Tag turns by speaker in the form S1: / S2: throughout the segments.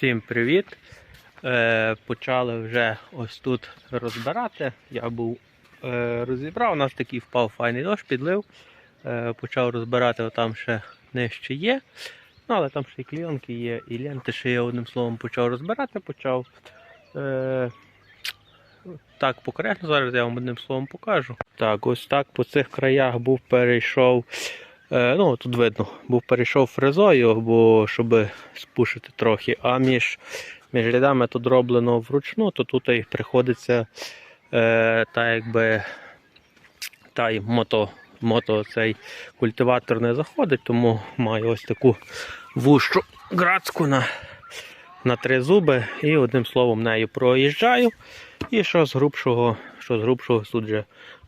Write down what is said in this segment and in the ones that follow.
S1: Всім привіт! Е, почали вже ось тут розбирати. Я був е, розібрав, у нас такий впав файний дощ, підлив. Е, почав розбирати, отам ще нижче є. Ну, але там ще і кліонки є, і ленти ще є, одним словом, почав розбирати, почав. Е, так, покоректно зараз я вам одним словом покажу. Так, ось так по цих краях був перейшов. Е, ну, тут видно, був перейшов фрезою, бо щоб спушити трохи. А між, між рядами тут роблено вручну, то тут і приходиться е, та якби та й мото, мото цей культиватор не заходить, тому маю ось таку вущу грацьку на, на три зуби і одним словом нею проїжджаю. І що з грубшого, що з грубшого тут же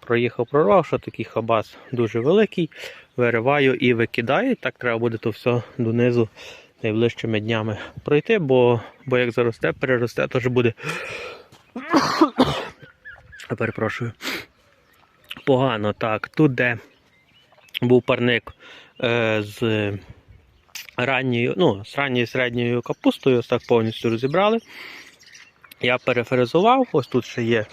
S1: проїхав, прорвав, що такий хабас дуже великий. Вириваю і викидаю. Так треба буде то все донизу найближчими днями пройти, бо, бо як заросте, переросте, то ж буде. Перепрошую. Погано так. Тут, де був парник е, з ранньою, ну, з ранньою середньою капустою, ось так повністю розібрали. Я перефрезував, ось тут ще є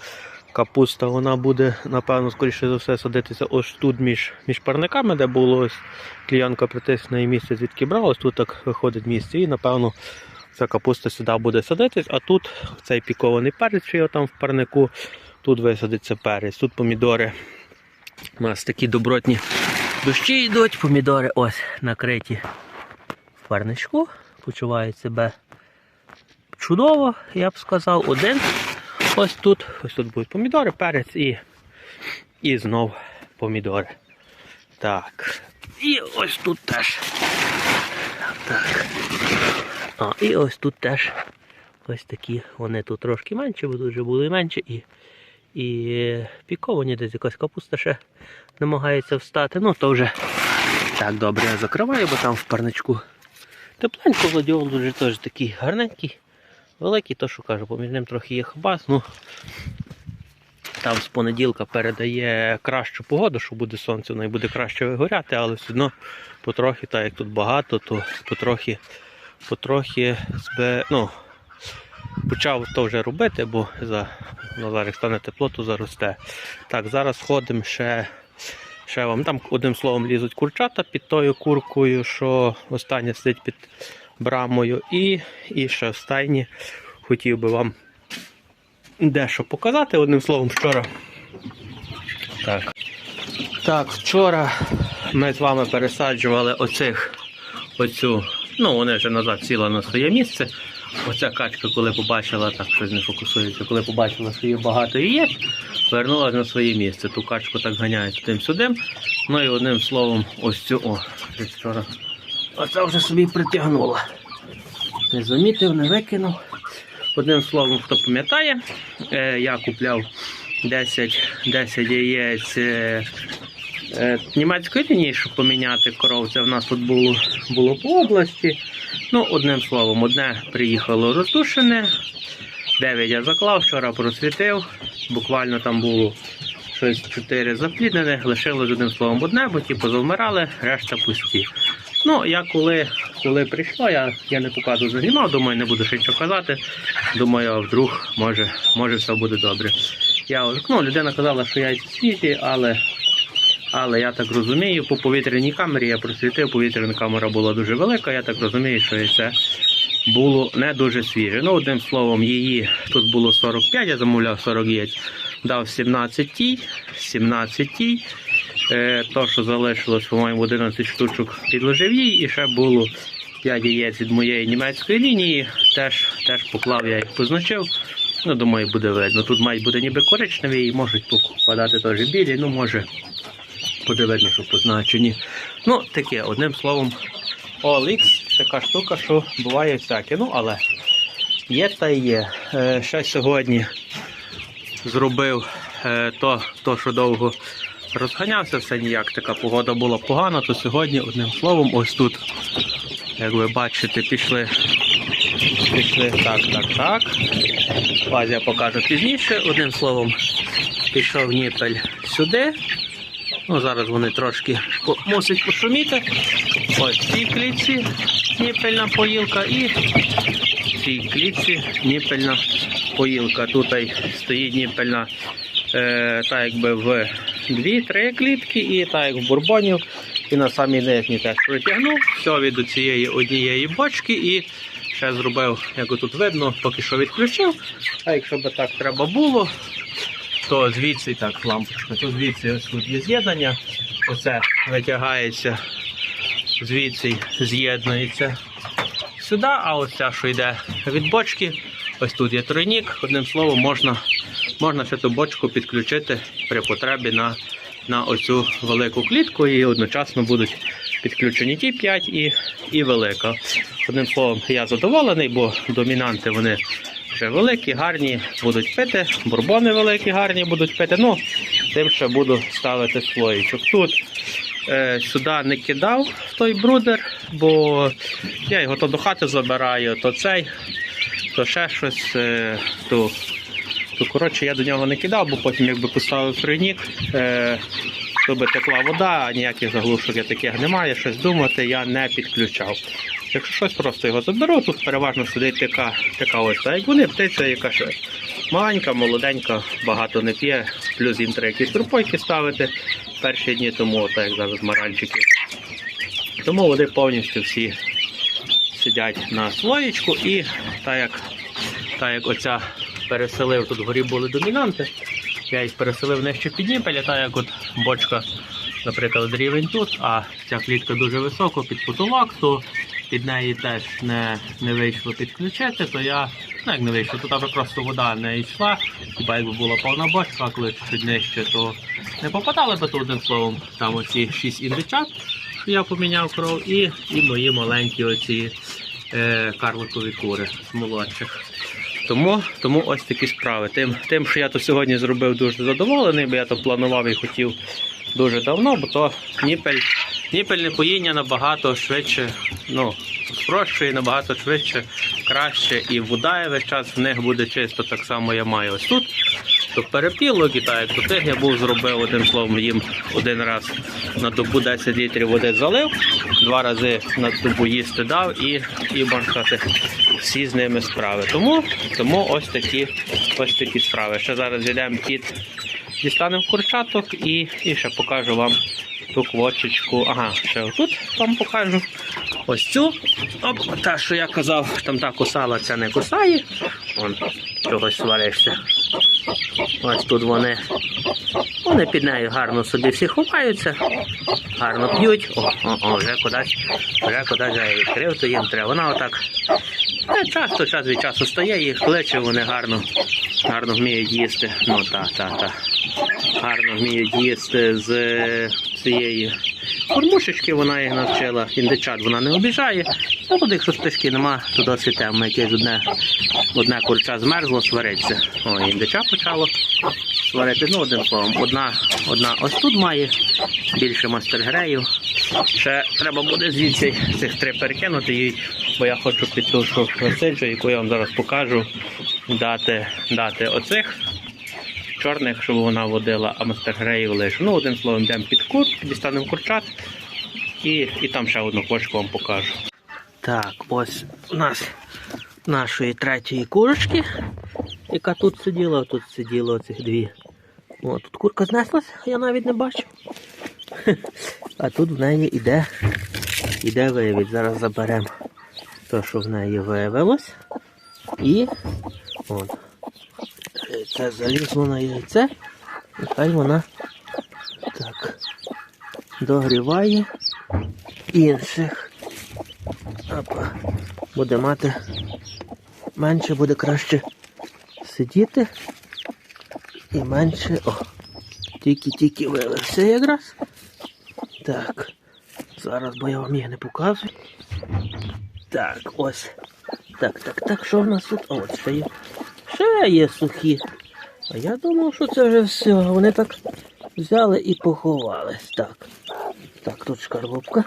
S1: капуста, вона буде, напевно, скоріше за все, садитися ось тут між, між парниками, де було ось кліянка притисне і місце, звідки брав, ось тут так виходить місце. І, напевно, ця капуста сюди буде садитись, а тут цей пікований перець, що є там в парнику, тут висадиться перець. Тут помідори. У нас такі добротні дощі йдуть, помідори ось накриті в парничку, почувають себе чудово, я б сказав. Один ось тут, ось тут будуть помідори, перець і, і знов помідори. Так. І ось тут теж. Так. А, і ось тут теж ось такі. Вони тут трошки менші, бо тут вже були менші і, і піковані, десь якась капуста ще намагається встати. Ну, то вже так добре я закриваю, бо там в парничку тепленько, гладіол дуже теж такий гарненький. Великий, то що кажу, поміж ним трохи є хабас. Ну, там з понеділка передає кращу погоду, що буде сонце, воно і буде краще вигоряти, але все одно потрохи, так як тут багато, то потрохи, потрохи збе, ну, почав то вже робити, бо за, ну, зараз стане тепло, то заросте. Так, зараз ходимо ще. Ще вам там одним словом лізуть курчата під тою куркою, що остання сидить під брамою. І, і ще в хотів би вам дещо показати. Одним словом, вчора. Так. Так, вчора ми з вами пересаджували оцих, оцю, ну вони вже назад сіла на своє місце. Оця качка, коли побачила, так щось не фокусується, коли побачила, що є багато яєць, вернулася на своє місце. Ту качку так ганяють тим сюдим. Ну і одним словом, ось цю, о, вчора. Оце вже собі притягнула. Не замітив, не викинув. Одним словом, хто пам'ятає, е, я купляв 10, 10 яєць е, е, німецької лінії, щоб поміняти коров. Це в нас тут було, було по області. Ну, одним словом, одне приїхало роздушене, 9 я заклав, вчора просвітив. Буквально там було щось 4 запліднених, лишилось одним словом одне, бо ті позавмирали, решта пусті. Ну, я коли, коли прийшло, я, я не показу зазнімав, думаю, не буду ще нічого казати. Думаю, вдруг може, може все буде добре. Я ну, людина казала, що яйця свіжі, але, але я так розумію, по повітряній камері я просвітив, повітряна камера була дуже велика, я так розумію, що яйце було не дуже свіже. Ну, одним словом, її тут було 45, я замовляв 40 яєць, дав 17 тій, 17 тій. Е, то, що залишилось, по-моєму, 11 штучок підложив їй, і ще було 5 яєць від моєї німецької лінії. Теж, теж поклав, я їх позначив. Ну, думаю, буде видно. Тут мають бути ніби коричневі і можуть попадати теж білі, ну може буде видно, що позначені. Ну, таке, одним словом, OLX така штука, що буває всяке. Ну, але є та є. Е, ще сьогодні зробив е, то, то, що довго розганявся, все ніяк. Така погода була погана, то сьогодні, одним словом, ось тут, як ви бачите, пішли. Пішли так, так, так. Базі я покажу пізніше. Одним словом, пішов ніпель сюди. Ну, Зараз вони трошки мусять пошуміти. Ось в цій клітці ніпельна поїлка і в цій клітці ніпельна поїлка. Тут стоїть ніпельна е, так якби в дві-три клітки, і так як в бурбонів. І на самій нижній теж притягнув все від цієї однієї бочки і ще зробив, як тут видно, поки що відключив. А якщо би так треба було, то звідси так лампочка, то звідси ось тут є з'єднання. Оце витягається, звідси з'єднується сюди, а ось ця, що йде від бочки, ось тут є тройник. Одним словом, можна, можна ще ту бочку підключити при потребі на, на оцю велику клітку і одночасно будуть підключені ті 5 і, і велика. Одним словом, я задоволений, бо домінанти вони вже великі, гарні будуть пити, бурбони великі, гарні будуть пити. Ну, тим ще буду ставити слоїчок. Тут е, сюди не кидав той брудер, бо я його то до хати забираю, то цей, то ще щось. Е, то, то коротше я до нього не кидав, бо потім якби поставив тройник, е, то би текла вода, ніяких заглушок я таких немає, щось думати я не підключав. Якщо щось, просто його заберу, тут переважно сидить така, така ось, так як вони птиця, яка ще маленька, молоденька, багато не п'є, плюс їм треба якісь пропойки ставити перші дні тому, так як зараз маранчики. Тому вони повністю всі сидять на слоєчку і так як, так як оця переселив, тут вгорі були домінанти, я їх переселив нижче під ніпеля, так як от бочка, наприклад, рівень тут, а ця клітка дуже високо під потолок, то під неї теж не, не вийшло підключити, то я, ну як не вийшло, тут аби просто вода не йшла, хіба якби була повна бочка, коли чуть нижче, то не попадали би то одним словом, там оці 6 індичат, що я поміняв кров, і, і мої маленькі оці е, карликові кури з молодших. Тому, тому ось такі справи. Тим, тим, що я то сьогодні зробив дуже задоволений, бо я то планував і хотів дуже давно, бо то ніпель, ніпельне поїння набагато швидше, ну, спрощує набагато швидше, краще, і вода весь час в них буде чисто, так само я маю ось тут. То перепілок і так, як то тих я був зробив одним словом їм один раз на добу 10 літрів води залив, два рази на добу їсти дав і, і можна сказати, всі з ними справи. Тому, тому ось такі ось такі справи. Ще зараз йдемо кіт, дістанемо курчаток і, і ще покажу вам ту квочечку. Ага, ще отут вам покажу. Ось цю. Оп, та, що я казав, там та кусала, ця не кусає. Вон, чогось сваришся. Ось тут вони. Вони під нею гарно собі всі ховаються, гарно п'ють. О, о, о, вже кудись, вже кудись я відкрив, то їм треба. Вона отак часто час від часу стає, їх кличе, вони гарно, гарно вміють їсти. Ну так, так, так. Гарно вміють їсти з цієї кормушечки, вона їх навчила. Індичат вона не обіжає. А тут, якщо стежки нема, то досить темно. Якесь одне, одне курча змерзло, свариться. О, індича почало сварити. Ну, одним словом, одна, одна ось тут має, більше мастергреїв. Ще треба буде звідси цих три перекинути їй, бо я хочу під ту, що яку я вам зараз покажу, дати, дати оцих чорних, щоб вона водила, а мастергреїв лише. Ну, одним словом, йдемо під кут, дістанемо курчат і, і там ще одну кошку вам покажу. Так, ось у нас нашої третьої курочки, яка тут сиділа, тут сиділо оцих дві. О, тут курка знеслась, я навіть не бачу. А тут в неї іде, іде виявить. Зараз заберемо те, що в неї виявилось. І от, це залізло на яйце. І хай вона так догріває інших. Опа. Буде мати менше, буде краще сидіти. І менше. О, тільки-тільки вилився якраз. Так. Зараз, бо я вам їх не показую. Так, ось. Так, так, так, що в нас тут? О, от ще. Ще є сухі. А я думав, що це вже все. Вони так взяли і поховались. Так. Так, тут шкарлупка.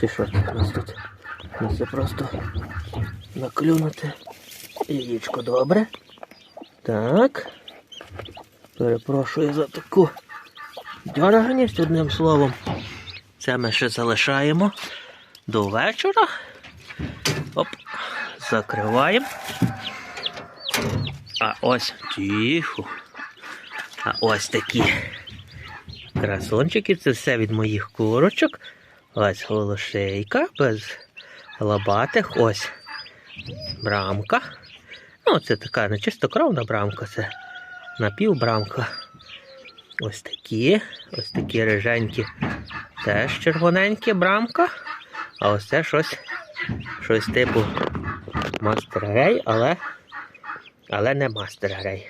S1: Чи що у нас тут? Це просто наклюнути яєчко добре. Так. Перепрошую за таку дьорганість одним словом. Це ми ще залишаємо до вечора. Оп, закриваємо. А ось тихо. А ось такі красончики. Це все від моїх курочок. Ось голошейка без лобатих. Ось брамка. Ну, це така не чистокровна брамка, це напівбрамка. Ось такі, ось такі риженькі, теж червоненькі брамка. А ось це щось, щось типу Мастер Грей, але, але не Мастер Грей.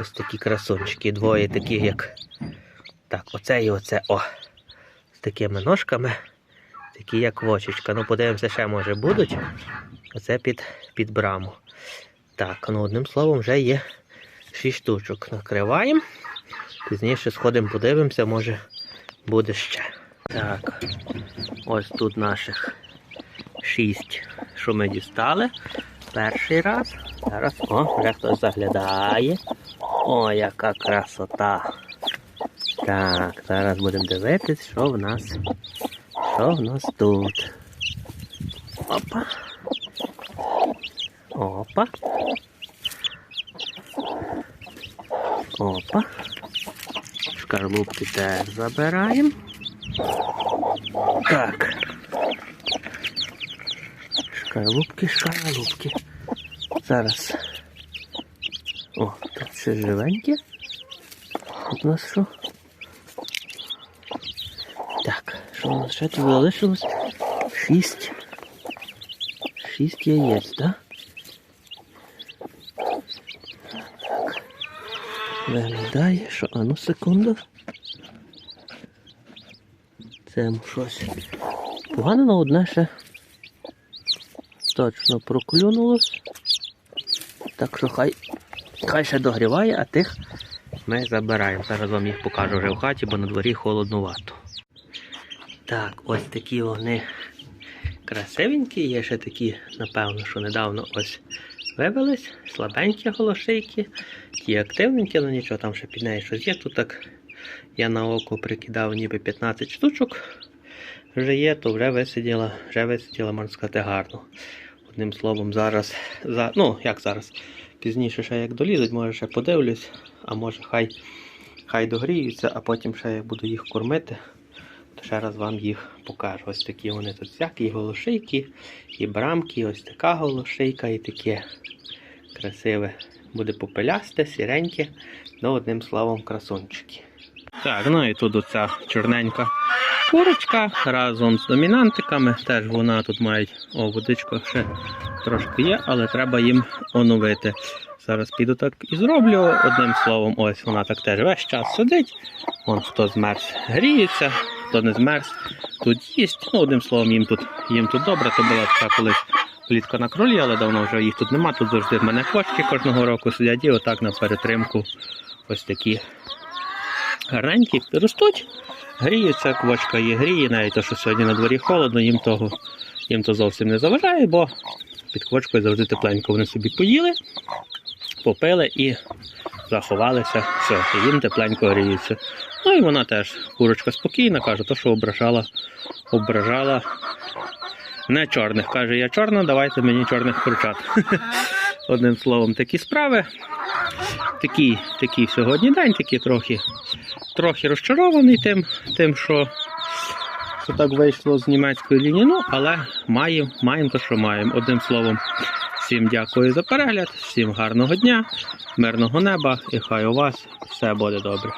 S1: Ось такі красунчики, двоє таких, як. Так, оце і оце. О. З такими ножками, такі як вочечка. Ну, подивимося, ще може будуть. Оце під, під браму. Так, ну одним словом, вже є 6 штучок. Накриваємо. Пізніше сходимо, подивимося, може буде ще. Так, ось тут наших 6, що ми дістали. Перший раз. Зараз, о, вже хтось заглядає. О, яка красота. Так, зараз будемо дивитись, що в нас. Що в нас тут. Опа. Опа. Опа. Шкарлупки теж забираємо. Так. Шкарлупки, шкарлупки. Зараз. О, тут ще живеньке. Тут у нас що? Так, що у нас ще тут залишилось? Шість. Шість яєць, так? Так. Виглядає, що. А ну секунду. Це щось. Погано, але одне ще точно проклюнулось. Так що хай, хай ще догріває, а тих ми забираємо. Зараз вам їх покажу вже в хаті, бо на дворі холоднувато. Так, ось такі вони красивенькі. Є ще такі, напевно, що недавно ось вивелись. Слабенькі голошейки. Ті активненькі, але нічого, там ще під нею щось є. Тут так я на око прикидав ніби 15 штучок. Вже є, то вже висиділа, вже висиділа, можна сказати, гарно. Одним словом, зараз, за, ну як зараз, пізніше ще як долізуть, може ще подивлюсь, а може хай, хай догріються, а потім ще як буду їх кормити, то ще раз вам їх покажу. Ось такі вони тут всякі і голошейки, і брамки, ось така голошейка, і таке красиве. Буде попелясте, сіреньке, ну одним словом, красунчики. Так, ну і тут оця чорненька курочка разом з домінантиками. Теж вона тут має о, водичка ще трошки є, але треба їм оновити. Зараз піду так і зроблю. Одним словом, ось вона так теж весь час сидить. Вон хто змерз, гріється, хто не змерз, тут їсть. Ну, одним словом, їм тут, їм тут добре. То була така колись клітка на кролі, але давно вже їх тут нема. Тут завжди в мене кошки кожного року сидять і отак на перетримку ось такі гарненькі ростуть. Гріються, квочка є гріє, навіть те, що сьогодні на дворі холодно, їм того їм то зовсім не заважає, бо під квочкою завжди тепленько вони собі поїли, попили і заховалися, все, і їм тепленько гріються. Ну і вона теж, курочка спокійна, каже, то, що ображала, ображала не чорних. Каже, я чорна, давайте мені чорних курчат. Одним словом, такі справи. Такий, такий сьогодні день, такий трохи, трохи розчарований тим, тим що, що так вийшло з німецької лінії. Ну, але маємо, маємо те, що маємо. Одним словом, всім дякую за перегляд, всім гарного дня, мирного неба і хай у вас все буде добре.